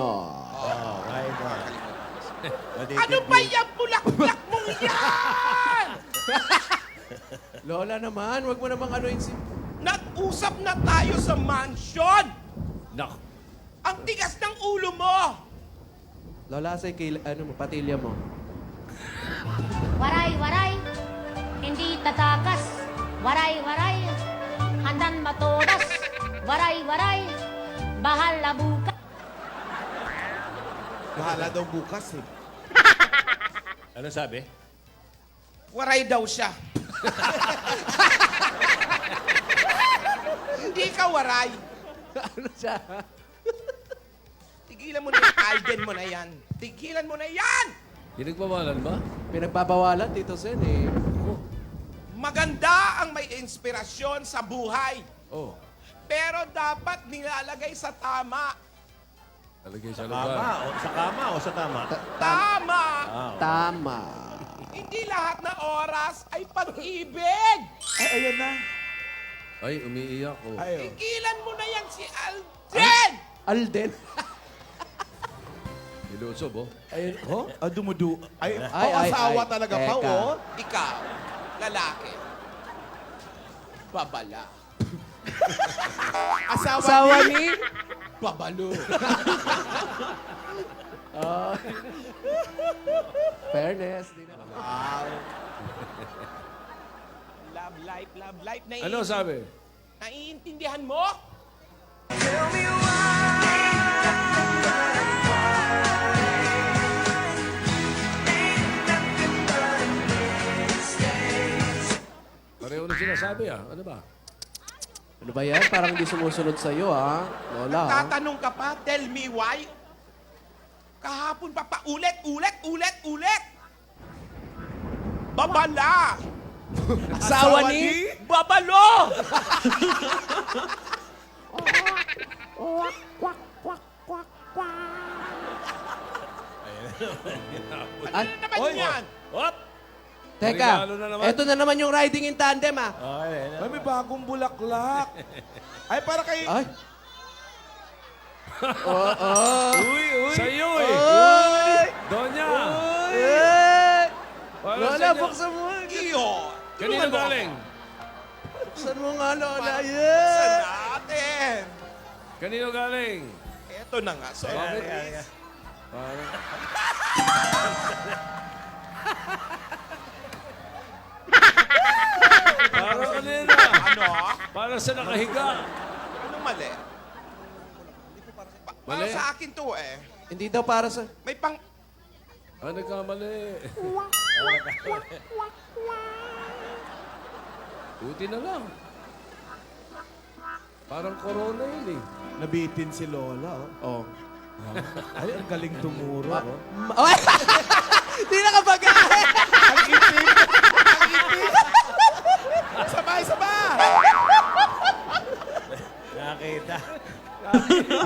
no. Oh, right on. Ano ba yung bulak-bulak mong yan? Lola naman, wag mo namang ano si... Nag-usap na tayo sa mansion. Nak. Ang tigas ng ulo mo. Lola, sa kil... ano mo, patilya mo. Waray, waray, hindi tatakas. Waray, waray, handan matodas. Waray, waray, bahal na bukas. Bahala daw bukas eh. Ano sabi? Waray daw siya. Hindi ka waray. ano siya? Tigilan mo na yung Alden mo na yan. Tigilan mo na yan! Pinagbawalan ba? Pinagbabawalan, Tito Sen, eh. Maganda ang may inspirasyon sa buhay. Oh. Pero dapat nilalagay sa tama. Talagay sa Tama. lugar. O, sa kama o sa tama? Tama! Ah, Tama. Hindi lahat na oras ay pag-ibig. Ay, ayan na. Ay, umiiyak oh. Ay, oh. Tigilan mo na yan si Alden! Alden. Nilusob oh. Ayun. Oh, ah, dumudu. Ay, Ay, oh, ay, asawa ay. talaga pa, Teka. oh. Ikaw, lalaki. Babala. Asawa, Asawa ni... Babalo. Fairness. Di na. love life, love life. Nai- Ano sabi? Naiintindihan mo? Pareho na sinasabi ah. Ano ba? Ano ba yan? Parang di sumusunod sa'yo, ha? Lola, ha? Tatanong ka pa, tell me why? Kahapon pa pa, ulit, ulit, ulit, ulit. Babala. Asawa ni... Babalo. Ano naman Oy. yan? Hop! Teka, Regalo na naman. eto na naman yung riding in tandem, ah. Ay, may bagong bulaklak. Ay, para kay... Ay. Oh, Uy, uy. Sa iyo eh! Uy! Donya! Eh! Para sa Lola, inyo. buksan mo. Iyo. Kanino galing? Buksan mo nga, Lola. Sa Yeah! natin. Kanino galing? Ito na nga, sir. Bakit? Parang... Parang ano ah? Ano? Parang sa nakahiga. Ano mali? Pa- para Mali? sa akin to eh. Hindi daw para sa... May pang... Ah, nagkamali. Buti na lang. Parang corona yun eh. Nabitin si Lola, oh. Oh. Ay, ang galing tumuro, oh. Ma- Ay! Di nakapag-ahe!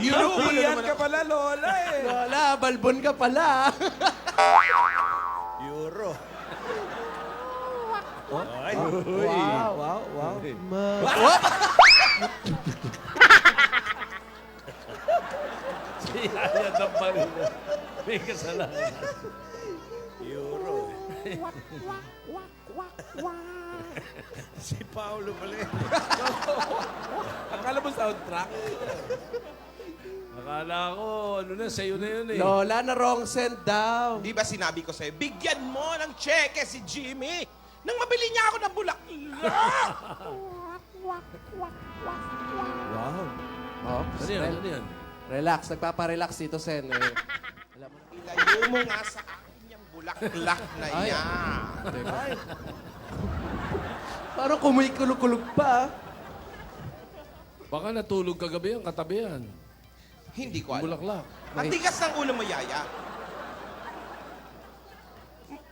European ka pala, Lola, eh. Lola, balbon ka pala. Euro. Ay, Wow, wow, wow. Ma- Ayan ang parin. May kasalanan. Euro. Si Paolo pala eh. Akala mo soundtrack? Akala ko, ano na, sa'yo na yun eh. Lola, na wrong send daw. Di ba sinabi ko sa'yo, bigyan mo ng cheque si Jimmy nang mabili niya ako ng bulaklak. Wow. Oh, Ano yan? Ano yan? Relax, nagpaparelax dito, Sen. Eh. Ilayo mo nga sa akin bulaklak na Ay. yan. Teka. Parang kumikulog-kulog pa. ah. Baka natulog kagabi ang katabi yan. Hindi ko alam. Bulaklak. Ang tigas ng ulo mo, Yaya.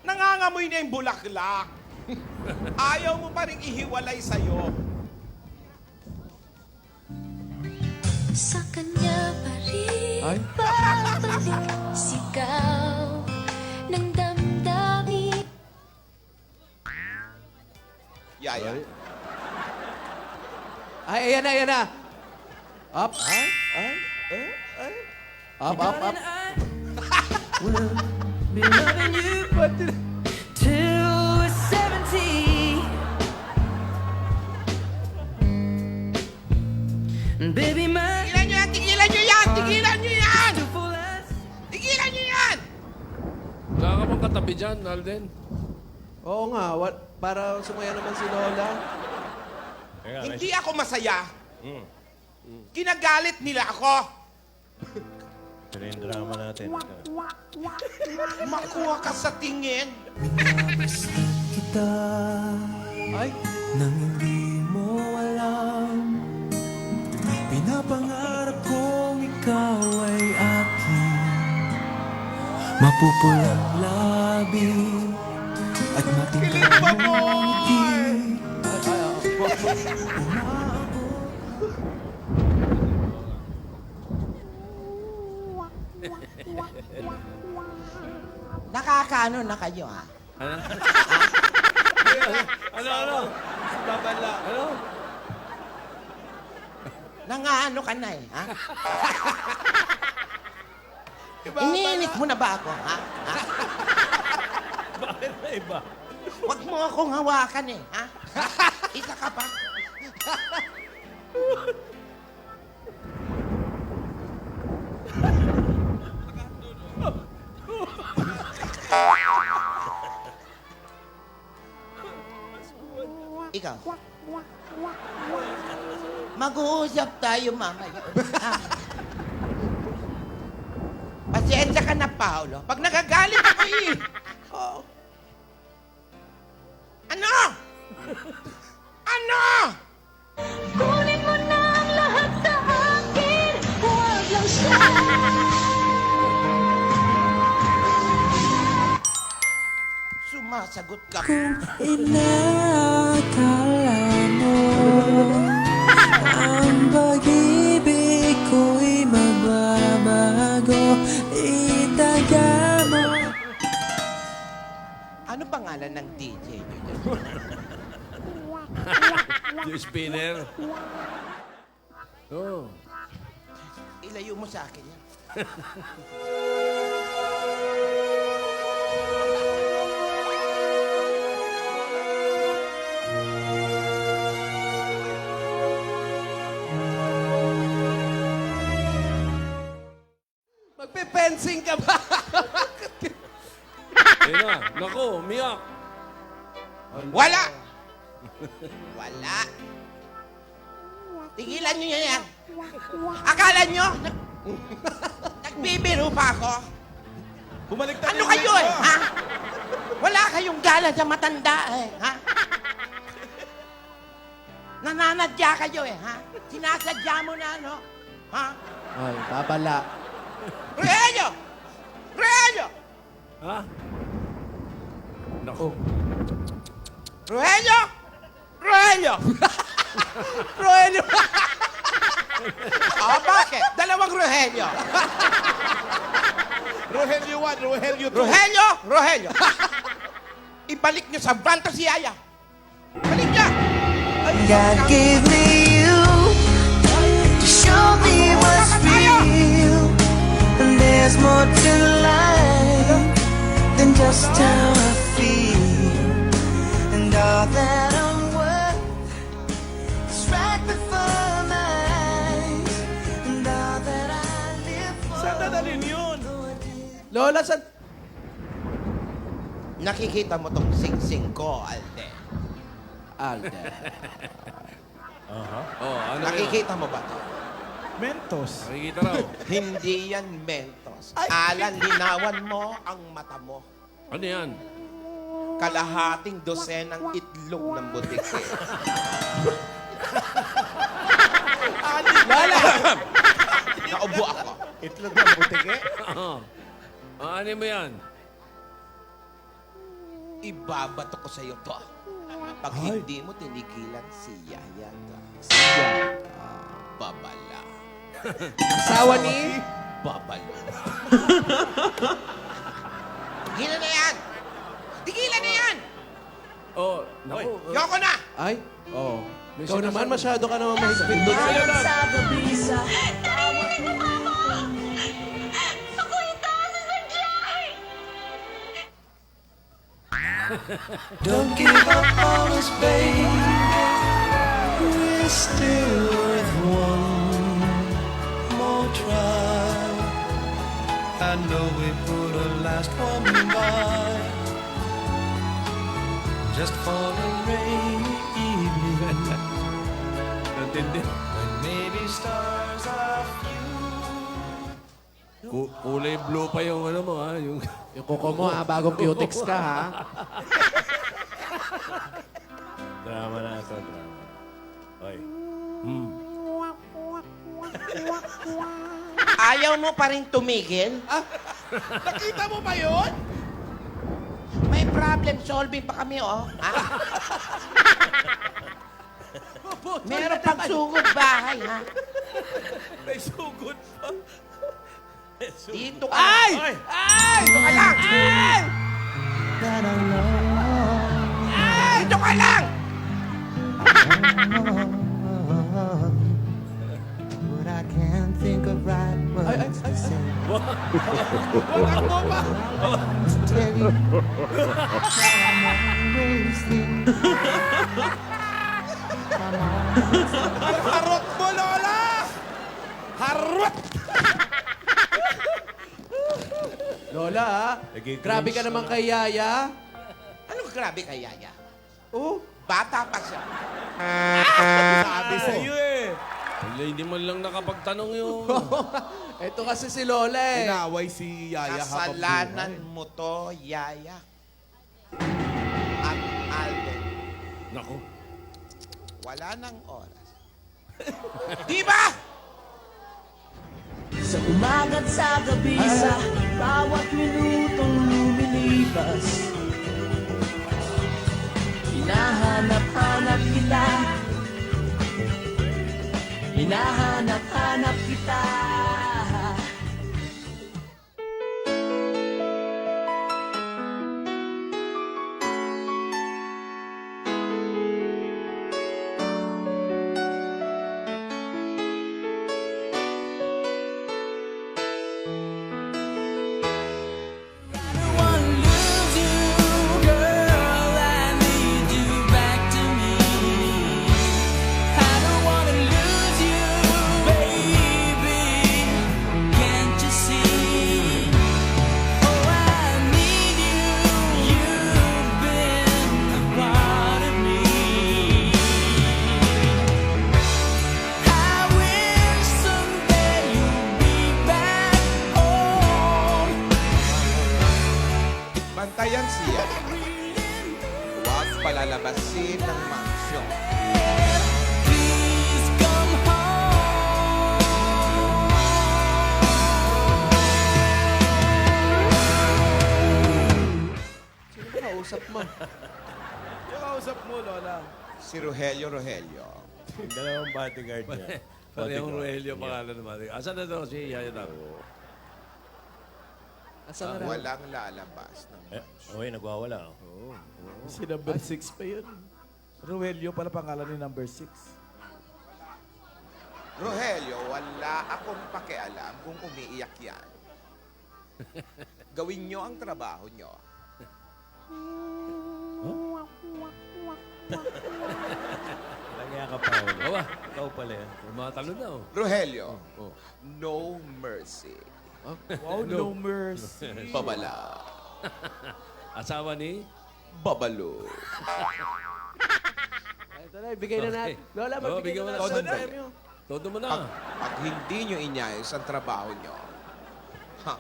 Nangangamoy na yung bulaklak. Ayaw mo pa rin ihiwalay sa'yo. Sa kanya pa rin Ay. babalik sigaw Yaya. Ay, ayan na, ayan na. Up. Ay, ay, ay, ay. Up, up, up. Be loving you till we're 70. And baby, my Tigilan nyo yan! Tigilan nyo yan! Tigilan nyo yan! beautiful Tigilan nyo yan! Wala ka bang katabi dyan, Alden? Oo nga, what, para sumaya naman si Lola. Hindi ako masaya. Kinagalit nila ako. Ito yung drama natin. Makuha ka sa tingin. kita Ay, nang hindi mo alam Pinapangarap kong ikaw ay akin Mapupulang labi Matingkad mong ngiti Nakakaano na kayo, ha? Ano, ano? Babala. Ano? Nangaano ka na eh, ha? Iniinit mo na ba ako, ha? ha? Bakit na iba? Huwag mo akong hawakan eh, ha? Isa ka pa. Ikaw. Mag-uusap tayo mamaya. Ha? Pasensya ka na, Paolo. Pag nagagalit ako eh. Sumasagot ka. Inakala mo Ang pag-ibig ko'y mababago Itaga mo Ano pangalan ng DJ nyo? Yung spinner. Oh. Ilayo mo sa akin yan. magpe-fencing ka ba? Ayun na. Naku, umiyak. Wala. Wala. Tigilan nyo yan. Akala nyo? nag- Nagbibiro pa ako? Bumalik Ano kayo eh, ha? Wala kayong gala sa matanda eh, ha? Nananadya kayo eh, ha? Sinasadya mo na, no? Ha? Ay, babala. Rogelio! Rogelio! Ha? Naku. Rogelio! Rogelio! Roelio! Oh, bakit? Dalawang Rogelio. Rogelio 1, Rogelio 2. Rogelio! Rogelio! Ibalik nyo sa van to si Yaya. Balik niya! God gave me you To show me what's real there's more to life Than just how I feel And all that I'm worth Is right before my eyes And all that I live for Saan dadalhin yun? Lola, san... Nakikita mo tong sing-sing ko, Alde. Alden. Oh, ano yun? Nakikita mo ba to? Mentos. Nakikita raw. Hindi yan mentos. Alan, linawan mo ang mata mo. Ano yan? Kalahating dosenang itlog ng butike. Lola! Naubo ako. Itlog ng butike? Ah, ano mo yan? Ibabato ko sa'yo to. Pag hindi mo tinigilan si Yaya. Siya. Babala. Asawa ni... Babaliw. Tigilan na yan! Tigilan na yan! Oh, naku. Hoy, Yoko na! Ay? Oo. Oh. Ikaw naman, masyado ka naman mahigpit doon. Sa kabisa. Narinig mo pa! Don't give up on us, baby. We're still at one. I know we put a last one by just for a rainy evening when maybe stars are few. Ku- kulay blue pa yung ano mo ha. Yung... Yung kuko mo, ha? Bagong cutex ka, ha? Drama na ito, drama. Ayaw mo pa rin tumigil? Nakita mo ba yun? May problem solving pa kami, oh. Ha? Meron pang sugod bahay, ha? May sugod pa. Dito ka. Ay! Ay! Dito ka lang! Ay! Ay! Dito ka lang! I can't think of right words to say. Tell you I'm always thinking. Harot mo, Lola! Harot! Lola, Grabe ka naman kay Yaya. Anong grabe kay Yaya? Oh, Bata pa siya. Sabi sa'yo eh. Wala, hindi man lang nakapagtanong yung... ito kasi si Lola, eh. Inaway si Yaya habang Kasalanan buhay. mo to, Yaya. At Alden, Naku. wala nang oras. Di ba? Sa umaga't sa gabi sa bawat minutong lumilipas Hinahanap-hanap kita Hinahanap-hanap kita palalabasin ng mansyon. Sino ba kausap mo? Yung kausap mo, Lola. Si Rogelio Rogelio. Yung dalawang bodyguard niya. Parehong Rogelio pangalan naman. Asan na daw si Yaya Dang? Asan na raw? Walang lalabas ng Eh, okay, nagwawala. Oh. Si number 6 pa yun. Rogelio pala pangalan ni number 6. Rogelio, wala akong pakialam kung umiiyak yan. Gawin nyo ang trabaho nyo. Lagyan ka pa ulit. Aba, Ikaw pala yan. tumatalo na oh. Rogelio, no mercy. Wow, no mercy. Babala. Asawa ni... Babalo. Ito na, ibigay na natin. Okay. Lola, Oh, magbigay bigyan mo na na natin ng doon. premyo. Todo mo Pag, na. pag hindi nyo inyayos ang trabaho nyo, ha,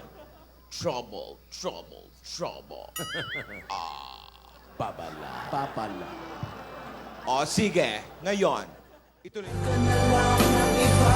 trouble, trouble, trouble. Papala. Papala. O sige, ngayon, ituloy. Ka na lang ng iba